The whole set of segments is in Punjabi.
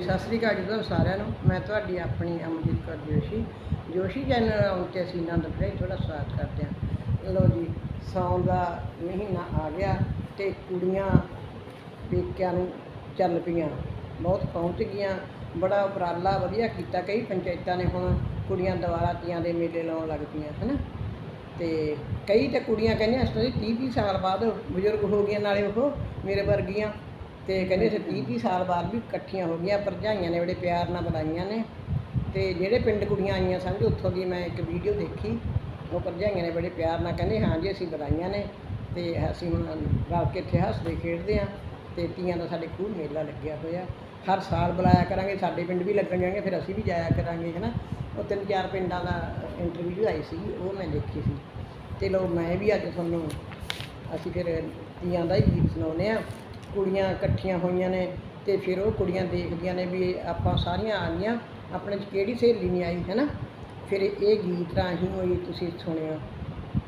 ਜੀ, ਸਤਿ ਸ੍ਰੀ ਅਕਾਲ ਜੀ ਤੁਹਾਨੂੰ ਸਾਰਿਆਂ ਨੂੰ। ਮੈਂ ਤੁਹਾਡੀ ਆਪਣੀ ਅਮਨਜੀਤ ਕੌਰ ਜੋਸ਼ੀ। ਜੋਸ਼ੀ ਚੈਨਲ ਆਉਣ ਉੱਤੇ ਅਸੀਂ ਆਨੰਦ ਫਰੇ ਤੁਹਾਡਾ ਸਵਾਗਤ ਕਰਦੇ ਹਾਂ। ਲਓ ਜੀ, ਸਾਉਣ ਦਾ ਮਹੀਨਾ ਆ ਗਿਆ ਤੇ ਕੁੜੀਆਂ ਪੇਕਿਆਂ ਨੂੰ ਚੱਲ ਪਈਆਂ। ਬਹੁਤ ਪਹੁੰਚ ਗਈਆਂ। ਬੜਾ ਉਪਰਾਲਾ ਵਧੀਆ ਕੀਤਾ। ਕਈ ਪੰਚਾਇਤਾਂ ਨੇ ਹੁਣ ਕੁੜੀਆਂ ਦੁਆਰਾ ਤੀਆਂ ਦੇ ਮੇਲੇ ਲਾਉਣ ਲੱਗ ਪਈਆਂ, ਹਨਾ? ਤੇ ਕਈ ਤਾਂ ਕੁੜੀਆਂ ਕਹਿੰਦੀਆਂ, ਅਸੀਂ 30 30 ਸਾਲ ਬਾਅਦ ਬਜ਼ੁਰਗ ਹੋ ਗਈਆਂ ਨਾਲੇ ਉਹ, ਮੇਰੇ ਵਰਗੀਆਂ। ਤੇ ਕਹਿੰਦੇ ਅਸੀਂ 30 30 ਸਾਲ ਬਾਅਦ ਵੀ ਇਕੱਠੀਆਂ ਹੋ ਗਈਆਂ, ਭਰਜਾਈਆਂ ਨੇ ਬੜੇ ਪਿਆਰ ਨਾਲ ਬੁਲਾਈਆਂ ਨੇ। ਤੇ ਜਿਹੜੇ ਪਿੰਡ ਕੁੜੀਆਂ ਆਈਆਂ ਸਮਝ ਉੱਥੋਂ ਦੀ ਮੈਂ ਇੱਕ ਵੀਡੀਓ ਦੇਖੀ, ਉਹ ਭਰਜਾਈਆਂ ਨੇ ਬੜੇ ਪਿਆਰ ਨਾਲ ਕਹਿੰਦੇ, ਹਾਂ ਜੀ, ਅਸੀਂ ਬੁਲਾਈਆਂ ਨੇ ਤੇ ਅਸੀਂ ਹੁਣ ਰਲ ਕੇ ਇੱਥੇ ਹੱਸਦੇ ਖੇਡਦੇ ਹਾਂ ਤੇ ਤੀਆਂ ਦਾ ਸਾਡੇ ਖੂਬ ਮੇਲਾ ਲੱਗਿਆ ਹੋਇਆ। ਹਰ ਸਾਲ ਬੁਲਾਇਆ ਕਰਾਂਗੇ, ਸਾਡੇ ਪਿੰਡ ਵੀ ਲੱਗਣ ਜਾਣਗੇ, ਫਿਰ ਅਸੀਂ ਵੀ ਜਾਇਆ ਕਰਾਂਗੇ ਹਨਾ ਉਹ ਤਿੰਨ ਚਾਰ ਪਿੰਡਾਂ ਦਾ ਇੰਟਰਵਿਊ ਆਈ ਸੀ, ਉਹ ਮੈਂ ਦੇਖੀ ਸੀ। ਤੇ ਲੋ ਮੈਂ ਵੀ ਅੱਜ ਤੁਹਾਨੂੰ, ਅਸੀਂ ਫਿਰ ਤੀਆਂ ਦਾ ਹੀ ਗੀਤ ਸੁਣਾਉਂਦੇ ਆ ਕੁੜੀਆਂ ਇਕੱਠੀਆਂ ਹੋਈਆਂ ਨੇ ਅਤੇ ਫਿਰ ਉਹ ਕੁੜੀਆਂ ਦੇਖਦੀਆਂ ਨੇ ਵੀ ਆਪਾਂ ਸਾਰੀਆਂ ਆ ਗਈਆਂ, ਆਪਣੇ 'ਚ ਕਿਹੜੀ ਸਹੇਲੀ ਨਹੀਂ ਆਈ ਹੈ ਨਾ ਫਿਰ ਇਹ ਗੀਤ ਰਾਹੀਂ ਹੋਈ ਤੁਸੀਂ ਸੁਣਿਓ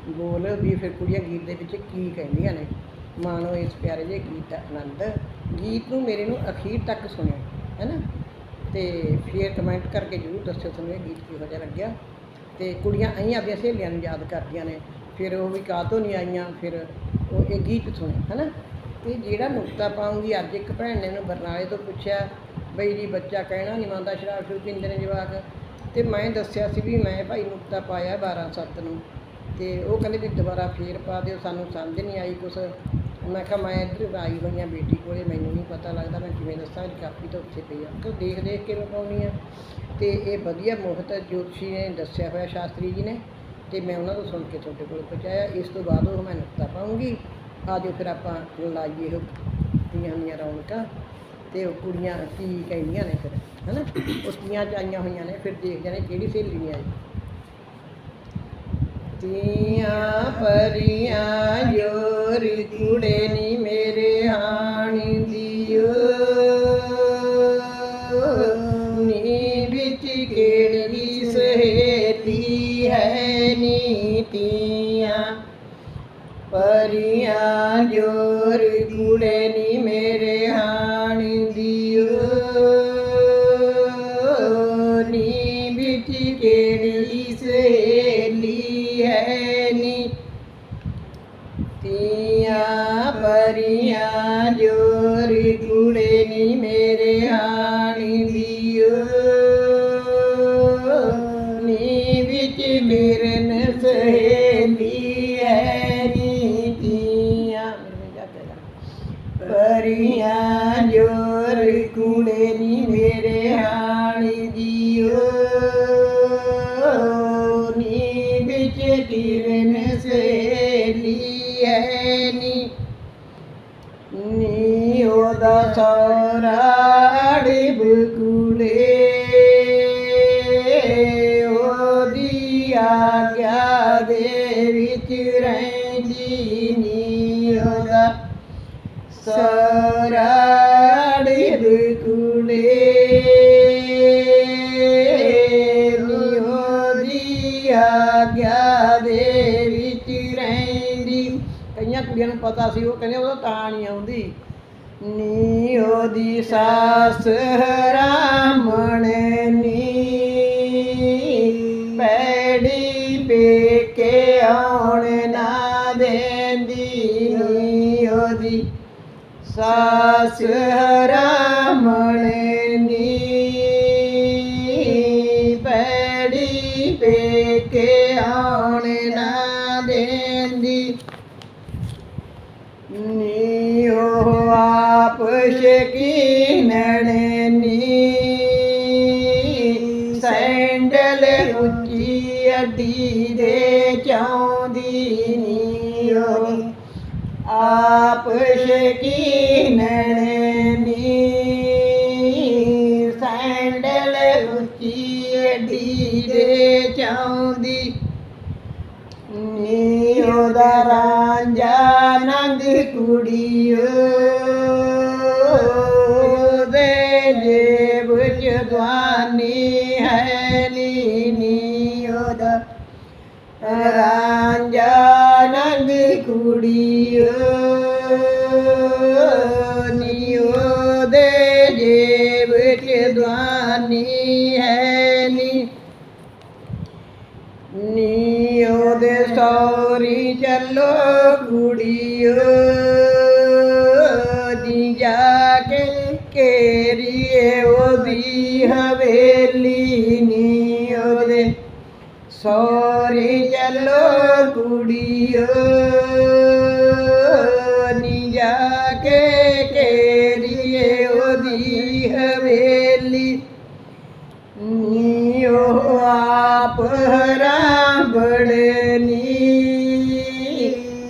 ਬੋਲ ਵੀ ਫਿਰ ਕੁੜੀਆਂ ਗੀਤ ਦੇ ਵਿੱਚ ਕੀ ਕਹਿੰਦੀਆਂ ਨੇ? ਮਾਣੋ ਇਸ ਪਿਆਰੇ ਜਿਹੇ ਗੀਤ ਦਾ ਆਨੰਦ। ਗੀਤ ਨੂੰ ਮੇਰੇ ਨੂੰ ਅਖੀਰ ਤੱਕ ਸੁਣਿਓ ਹੈ ਨਾ ਤੇ ਫਿਰ ਕਮੈਂਟ ਕਰਕੇ ਜਰੂਰ ਦੱਸਿਓ ਤੁਹਾਨੂੰ ਇਹ ਗੀਤ ਕਿਹੋ ਜਿਹਾ ਲੱਗਿਆ। ਤੇ ਕੁੜੀਆਂ ਆਈਆਂ ਆਪਣੀਆਂ ਸਹੇਲੀਆਂ ਨੂੰ ਯਾਦ ਕਰਦੀਆਂ ਨੇ। ਫਿਰ ਉਹ ਵੀ ਕਾਹਤੋਂ ਨਹੀਂ ਆਈਆਂ? ਫਿਰ ਉਹ ਇਹ ਗੀਤ ਸੁਣੇ ਨਾ ਤੇ ਜਿਹੜਾ ਨੁਕਤਾ ਪਾਉਂਗੀ ਅੱਜ ਇੱਕ ਭੈਣ ਨੇ ਮੈਨੂੰ ਬਰਨਾਲੇ ਤੋਂ ਪੁੱਛਿਆ, ਬਈ ਜੀ ਬੱਚਾ ਕਹਿਣਾ ਨਹੀਂ ਮੰਨਦਾ ਸ਼ਰਾਬ ਸ਼ੁਰੂ ਪੀਂਦੇ ਨੇ ਜਵਾਕ। ਤੇ ਮੈਂ ਦੱਸਿਆ ਸੀ ਵੀ ਮੈਂ ਭਾਈ ਨੁਕਤਾ ਪਾਇਆ 12 ਸੱਤ ਨੂੰ। ਤੇ ਉਹ ਕਹਿੰਦੇ ਵੀ ਦੁਬਾਰਾ ਫੇਰ ਪਾ ਦਿਓ, ਸਾਨੂੰ ਸਮਝ ਨਹੀਂ ਆਈ ਕੁਛ। ਮੈਂ ਕਿਹਾ, ਮੈਂ ਇੱਧਰ ਆਈ ਹੋਈ ਹਾਂ ਬੇਟੀ ਕੋਲੇ, ਮੈਨੂੰ ਨਹੀਂ ਪਤਾ ਲੱਗਦਾ ਮੈਂ ਕਿਵੇਂ ਦੱਸਾਂ ਕਿ ਕਾਪੀ ਤਾਂ ਉੱਥੇ ਪਈ ਆ। ਕਿ ਦੇਖ ਦੇਖ ਕੇ ਮੈਂ ਪਾਉਣੀ ਆ। ਤੇ ਇਹ ਵਧੀਆ ਮੁਹਤ ਜੋਤਸ਼ੀ ਨੇ ਦੱਸਿਆ ਹੋਇਆ ਸ਼ਾਸਤਰੀ ਜੀ ਨੇ। ਤੇ ਮੈਂ ਉਹਨਾਂ ਤੋਂ ਸੁਣ ਕੇ ਤੁਹਾਡੇ ਕੋਲ ਪਹੁੰਚਾਇਆ। ਇਸ ਤੋਂ ਬਾਅਦ ਉਹ ਮੈਂ ਨੁਕਤਾ ਪਾਉਂਗੀ। ਆਜੋ ਫਿਰ ਆਪਾਂ ਲਾਈਏ ਉਹ ਤੀਆਂ ਦੀਆਂ ਰੌਣਕਾਂ ਤੇ ਉਹ ਕੁੜੀਆਂ ਕੀ ਕਹਿੰਦੀਆਂ ਨੇ ਫਿਰ, ਹਨਾ? ਉਹ ਤੀਆਂ ਚ ਆਈਆਂ ਹੋਈਆਂ ਨੇ, ਫਿਰ ਦੇਖਦੇ ਨੇ ਕਿਹੜੀ ਸਹੇਲੀ ਨਹੀਂ ਆਈ ਤੀਆਂ ਪਰੀਆਂ ਜੋਰ ਕੁੜੇ ਨੀ ਮੇਰੇ ਹਾਣੀ। ਰਹਿੰਦੀ ਨੀ ਉਹਦਾ ਸਰਾੜਿਬ ਕੁੜੇ ਨਿਉਦੀ ਆਗਿਆ ਦੇ ਵਿੱਚ ਰਹਿੰਦੀ ਕਈਆਂ ਕੁੜੀਆਂ ਨੂੰ ਪਤਾ ਸੀ ਉਹ ਕਹਿੰਦੇ ਉਹ ਤਾਂ ਨਹੀਂ ਆਉਂਦੀ ਨੀ ਉਹਦੀ ਸਾਸ ਰਾਮਣ ਨੀ ਪੈੜੀ ਪੇਕੇ ਆਉਣ ਸਾਸ ਰਾਮਣ ਨੀ ਪੈੜੀ ਪੇਕੇ ਆਉਣ ਨਾ ਦੇਂਦੀ ਨੀ ਉਹ ਆਪ ਸ਼ਕੀਨਣ ਸੈਂਡਲ ਉੱਚੀ ਅੱਡੀ ਦੇ ਚਾਉਂਦੀ ਆਪ ਸ਼ਕੀਨਣ ਨੀ ਸੈਂਡਲ ਉੱਚੀ ਅੱਡੀ ਦੇ ਚਾਉਂਦੀ। ਨੀ ਉਹਦਾ ਰਾਂਝਾ ਨੰਗ ਕੁੜੀਓ। ਕੁੜੀਓ ਨੀ ਉਹਦੇ ਜੇਬ ਚ ਦਵਾਨੀ ਹੈ ਨੀ ਨੀ ਉਹਦੇ ਸੌਰੀ ਚੱਲੋ ਕੁੜੀਓ ਦੀ ਜਾ ਕੇ ਕੇਰੀਏ ਉਹਦੀ ਹਵੇਲੀ ਨੀ ਉਹਦੇ ਸੌ ਚੱਲੋ ਕੁੜੀਓ ਨੀ ਜਾ ਕੇ ਕੇਰੀਏ ਉਹਦੀ ਹਵੇਲੀ ਨੀ ਉਹ ਆਪ ਬੜਨੀ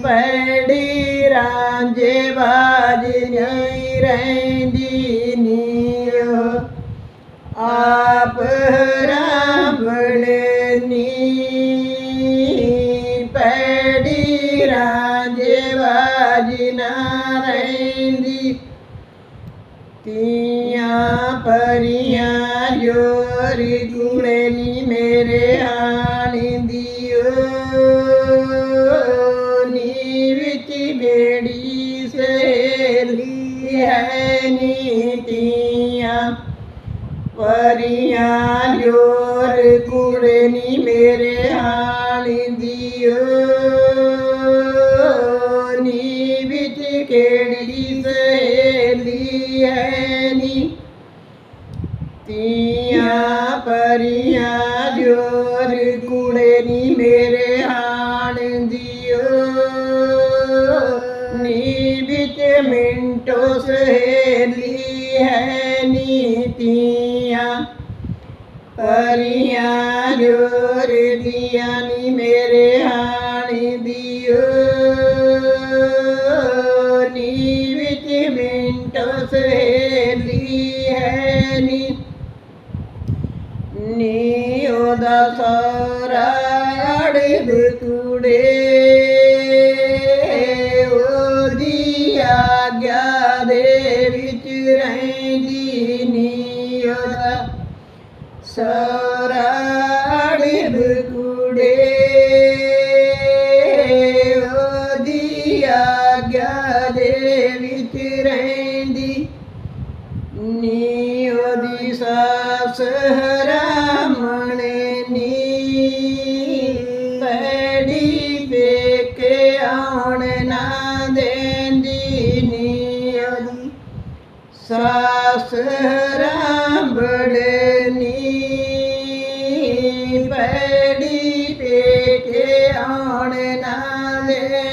ਪੜੀ ਰਾਂਝੇ ਬਾਜ ਨਹੀਂ ਬੇੜੀ ਹੈ ਨੀ ਤੀਆਂ ਪਰੀਆਂ ਜੋਰ ਕੁੜੇ ਮੇਰੇ ਹਾਣੀ ਦਿਓ। ਨੀ ਵਿੱਚ ਕਿਹੜੀ ਸਹੇਲੀ ਹੈ ਨੀ ਤੀਆਂ ਪਰੀਆਂ ਜੋਰ ਕੁੜੇ ਨੀ ਮੇਰੇ ਮਿੰਟ ਸਹੇਲੀ ਹੈ ਨੀ ਤੀਆਂ ਪਰੀਆਂ ਜੋਰ ਦੀਆਂ ਨੀ ਮੇਰੇ ਹਾਣੀ ਦਿਓ ਨੀ ਵਿੱਚ ਮਿੰਟੋ ਸਹੇਲੀ ਹੈ ਨੀ ਨੀ ਉਹਦਾ ਸਾਰਾ ਅੜਬ ਕੁੜੇ ਉਹਦੀ ਆਗਿਆ ਦੇ ਵਿੱਚ ਰਹਿੰਦੀ। ਨੀ ਉਹਦੀ ਸਾਸ ਹਰਾਮਣੇ ਨੀ। ਪੈੜੀ ਪੇਕੇ ਆਉਣ ਨਾ ਦੇਂਦੀ। ਨੀ ਉਹਦੀ ਸਾਸ ਨੀ। ਪੈੜੀ ਪੇਕੇ ਆਉਣ ਨਾ ਦੇਂਦੀ।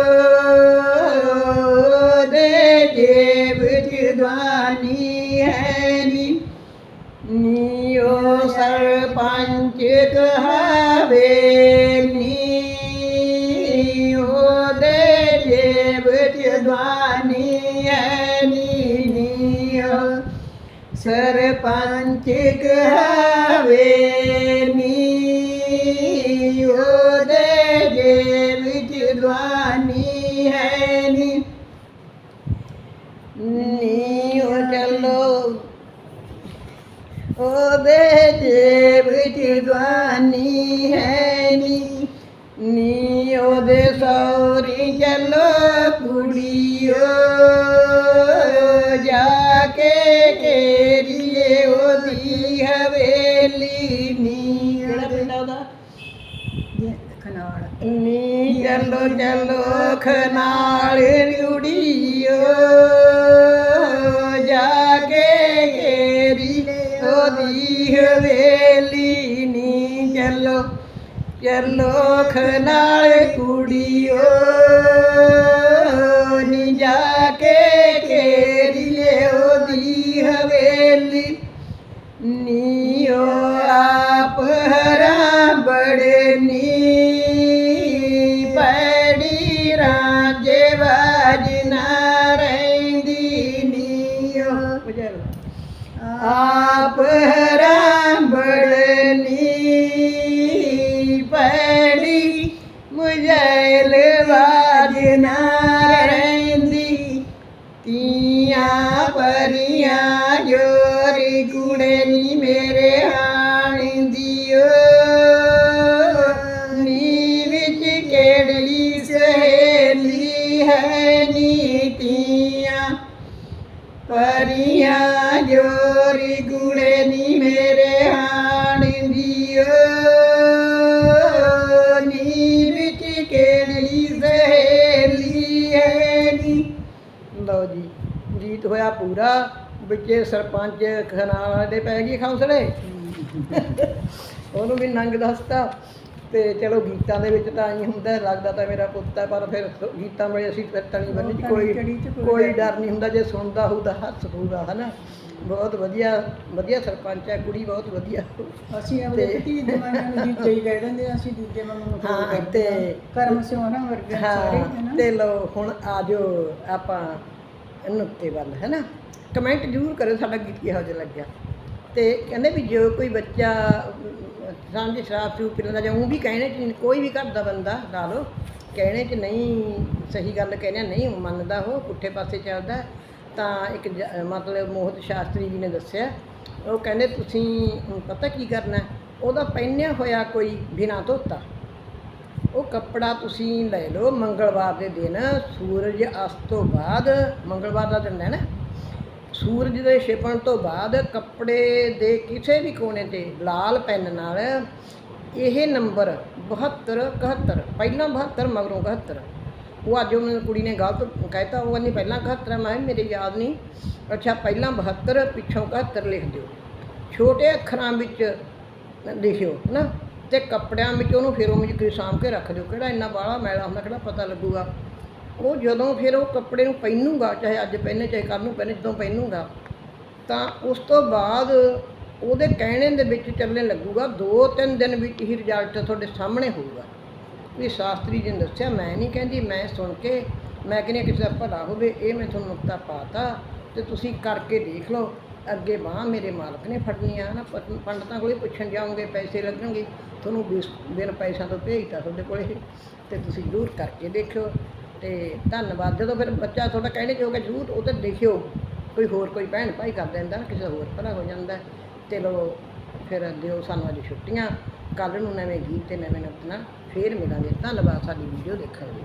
ਸਰਪੰਚ ਕਹਾਵੇ ਨੀ ਉਹਦੇ ਜੇਬ ਚ ਦਵਾਨੀ ਹੈ ਨੀ। ਨੀ ਉਹ ਚੱਲੋ, ਉਹਦੇ ਜੇਬ ਚ ਦਵਾਨੀ ਹੈ ਨੀ। ਨੀ ਉਹਦੇ ਸੌਰੀ ਚੱਲੋ ਕੁੜੀਓ, ਜਾ ਕੇ ਕੇਰੀਏ ਹਵੇਲੀ ਨੀ ਕਿਹੜਾ ਪਿੰਡ ਆ ਉਹਦਾ ਖਨਾਲ ਨੀ ਚੱਲੋ ਚੱਲੋ ਖਨਾਲ ਰੁੜੀਓ ਪਰੀਆਂ ਜੋਰੀ ਗੁੜੇ ਨੀ ਮੇਰੇ ਹਾਣ ਦੀਓ। ਨੀ ਵਿੱਚ ਕਿਹੜੀ ਸਹੇਲੀ ਹੈ ਨੀ। ਲਓ ਜੀ ਗੀਤ ਹੋਇਆ ਪੂਰਾ। ਵਿੱਚੇ ਸਰਪੰਚ ਖਨਾਲ ਦੇ ਪੈ ਗਈ ਖੌਸਲੇ ਉਹਨੂੰ ਵੀ ਨੰਗ ਦੱਸਤਾ। ਤੇ ਚਲੋ ਗੀਤਾਂ ਦੇ ਵਿੱਚ ਤਾਂ ਐਂ ਹੁੰਦਾ ਲੱਗਦਾ ਤਾਂ ਮੇਰਾ ਪੁੱਤ ਹੈ ਪਰ ਫਿਰ ਗੀਤਾਂ ਵੇਲੇ ਅਸੀਂ ਫਿਰ ਤਣੀ ਬੰਨੀ ਕੋਈ ਕੋਈ ਡਰ ਨਹੀਂ। ਹੁੰਦਾ ਜੇ ਸੁਣਦਾ ਹੋਊ ਤਾਂ ਹੱਸ ਪਊਗਾ ਹਨਾ? ਬਹੁਤ ਵਧੀਆ ਵਧੀਆ ਸਰਪੰਚ ਹੈ ਕੁੜੀ ਬਹੁਤ ਵਧੀਆ। ਅਸੀਂ ਆਪਣੇ ਧੀ ਦੇ ਮਾਂ ਨੂੰ ਜੀਜੇ ਹੀ ਕਹਿ ਦਿੰਦੇ ਹਾਂ, ਅਸੀਂ ਦੂਜੇ ਮਾਂ ਨੂੰ ਹਾਂ, ਤੇ- ਕਰਮ ਸਿਉਣਾ ਵਰਗੇ ਸਾਰੇ ਤੇ ਲੋ ਹੁਣ ਆਜੋ ਆਪਾਂ ਨੁਕਤੇ ਵੱਲ ਹੈ ਨਾ ਕਮੈਂਟ ਜ਼ਰੂਰ ਕਰਿਓ ਸਾਡਾ ਗੀਤ ਕਿਹੋ ਜਿਹਾ ਲੱਗਿਆ। ਤੇ ਕਹਿੰਦੇ ਵੀ ਜੋ ਕੋਈ ਬੱਚਾ ਸਾਂਝੇ ਸ਼ਰਾਬ ਸ਼ਰੂਪ ਪੀਣ ਦਾ ਜਾਂ ਉਹ ਵੀ ਕਹਿਣੇ ਚ ਨਹੀਂ- ਕੋਈ ਵੀ ਘਰ ਦਾ ਬੰਦਾ ਲਾ ਲਓ ਕਹਿਣੇ ਚ ਨਹੀਂ, ਸਹੀ ਗੱਲ ਕਹਿੰਦੇ ਨਹੀਂ ਮੰਨਦਾ ਉਹ, ਪੁੱਠੇ ਪਾਸੇ ਚੱਲਦਾ ਤਾਂ ਇੱਕ ਜ- ਮਤਲਬ ਮੋਹਤ ਸ਼ਾਸਤਰੀ ਜੀ ਨੇ ਦੱਸਿਆ, ਉਹ ਕਹਿੰਦੇ ਤੁਸੀਂ ਪਤਾ ਕੀ ਕਰਨਾ ਉਹਦਾ ਪਹਿਨਿਆ ਹੋਇਆ ਕੋਈ ਬਿਨਾਂ ਧੋਤਾ। ਉਹ ਕੱਪੜਾ ਤੁਸੀਂ ਲੈ ਲਓ ਮੰਗਲਵਾਰ ਦੇ ਦਿਨ, ਸੂਰਜ ਅਸਤ ਤੋਂ ਬਾਅਦ ਮੰਗਲਵਾਰ ਦਾ ਦਿਨ ਹੈ ਨਾ? ਸੂਰਜ ਦੇ ਛਿਪਣ ਤੋਂ ਬਾਅਦ ਕੱਪੜੇ ਦੇ ਕਿਸੇ ਵੀ ਕੋਨੇ ਤੇ, ਲਾਲ ਪੈਨ ਨਾਲ ਇਹ ਨੰਬਰ 72 71 ਪਹਿਲਾਂ 72 ਮਗਰੋਂ 71 ਉਹ ਅੱਜ ਉਹਨਾਂ ਕੁੜੀ ਨੇ ਗਲਤ ਕਹਿਤਾ, ਉਹ ਕਹਿੰਦੀ ਪਹਿਲਾਂ 71 ਮੈਂ ਮੇਰੇ ਯਾਦ ਨਹੀਂ। ਅੱਛਾ, ਪਹਿਲਾਂ 72 ਪਿੱਛੋਂ 71 ਲਿਖ ਦਿਓ। ਛੋਟੇ ਅੱਖਰਾਂ ਵਿੱਚ ਲਿਖਿਓ ਨਾ ਤੇ ਕੱਪੜਿਆਂ ਵਿੱਚ ਉਹਨੂੰ ਫਿਰ ਉਹ ਕੋਈ ਸਾਂਭ ਕੇ ਰੱਖ ਦਿਓ। ਕਿਹੜਾ ਇੰਨਾ ਬਾਹਲਾ ਮੈਲਾ ਹੁੰਦਾ, ਕਿਹੜਾ ਪਤਾ ਲੱਗੂਗਾ? ਉਹ ਜਦੋਂ ਫਿਰ ਉਹ ਕੱਪੜੇ ਨੂੰ ਪਹਿਨੂਗਾ, ਚਾਹੇ ਅੱਜ ਪਹਿਨੇ, ਚਾਹੇ ਕੱਲ੍ਹ ਨੂੰ ਪਹਿਨੇ, ਜਦੋਂ ਪਹਿਨੂਗਾ, ਤਾਂ ਉਸ ਤੋਂ ਬਾਅਦ ਉਹਦੇ ਕਹਿਣੇ ਦੇ ਵਿੱਚ ਚੱਲਣ ਲੱਗੂਗਾ ਦੋ ਤਿੰਨ ਦਿਨ ਵਿੱਚ ਹੀ ਰਿਜ਼ਲਟ ਤੁਹਾਡੇ ਸਾਹਮਣੇ ਹੋਊਗਾ। ਵੀ ਸ਼ਾਸਤਰੀ ਜੀ ਨੇ ਦੱਸਿਆ, ਮੈਂ ਨਹੀਂ ਕਹਿੰਦੀ, ਮੈਂ ਸੁਣ ਕੇ, ਮੈਂ ਕਹਿੰਦੀ ਹਾਂ, ਕਿਸੇ ਦਾ ਭਲਾ ਹੋਵੇ, ਇਹ ਮੈਂ ਤੁਹਾਨੂੰ ਨੁਕਤਾ ਪਾਤਾ, ਤੇ ਤੁਸੀਂ ਕਰਕੇ ਦੇਖ ਲਓ, ਅੱਗੇ ਬਾਹ ਮੇਰੇ ਮਾਲਕ ਨੇ ਫੜਨੀ ਆ, ਨਾ ਪਤ- ਪੰਡਤਾਂ ਕੋਲੇ ਪੁੱਛਣ ਜਾਓਗੇ, ਪੈਸੇ ਲੱਗਣਗੇ, ਤੁਹਾਨੂੰ ਬਿਸ- ਬਿਨ ਪੈਸਿਆਂ ਤੋਂ ਭੇਜਤਾ ਤੁਹਾਡੇ ਕੋਲੇ, ਤੇ ਤੁਸੀਂ ਜ਼ਰੂਰ ਕਰਕੇ ਦੇਖਿਓ। ਤੇ ਧੰਨਵਾਦ। ਜਦੋਂ ਫਿਰ ਬੱਚਾ ਤੁਹਾਡਾ ਕਹਿਣੇ ਚ ਹੋ ਜ਼ਰੂਰ ਉਹ ਤੇ ਦੇਖਿਓ ਕੋਈ ਹੋਰ ਕੋਈ ਭੈਣ ਭਾਈ ਕਰ ਦਿੰਦਾ ਨਾ, ਕਿਸੇ ਦਾ ਹੋਰ ਭਲਾ ਹੋ ਜਾਂਦਾ ਚਲੋ ਫਿਰ ਦਿਓ ਸਾਨੂੰ ਅੱਜ ਛੁੱਟੀਆਂ ਕੱਲ ਨੂੰ ਨਵੇਂ ਗੀਤ ਤੇ ਨਵੇਂ ਨਤਨਾ ਨਾਲ ਫੇਰ ਮਿਲਾਂਗੇ। ਧੰਨਵਾਦ ਸਾਡੀ ਵੀਡੀਓ ਦੇਖਣ ਲਈ।